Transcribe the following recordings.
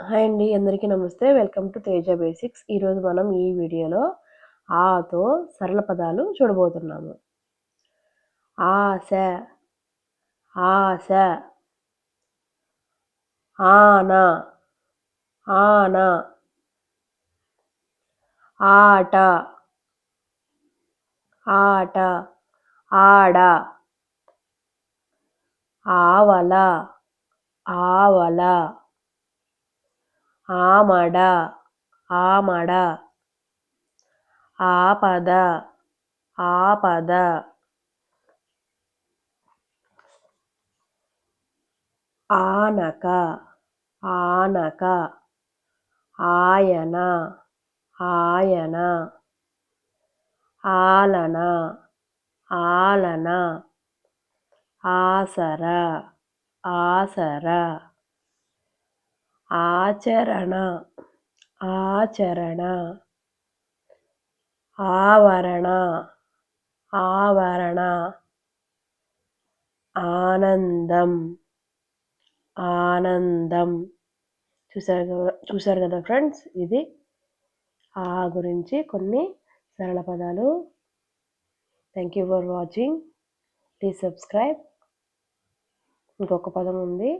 Hi అండి అందరికీ నమస్తే. Welcome to Teja basics. ఈరోజు మనం ఈ వీడియోలో ఆతో సరళ పదాలు చూడబోతున్నాము. ఆశ ఆశ ఆన ఆన ఆట ఆట ఆడ ఆవల ఆవల ఆమడ ఆమడ ఆపద ఆపద. ఆనక ఆనక ఆయన ఆయన. ఆలన ఆలన. ఆసర ఆసర. ఆచరణ ఆచరణ ఆవరణ ఆవరణ ఆనందం ఆనందం. చూసారు కదా చూసారు కదా ఫ్రెండ్స్? ఇది ఆ గురించి కొన్ని సరళ పదాలు. Thank you for watching please subscribe ఇంకొక పదం ఉంది.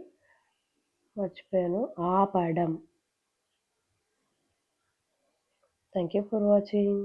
మర్చిపోయాను. ఆపడం థ్యాంక్ యూ ఫర్ వాచింగ్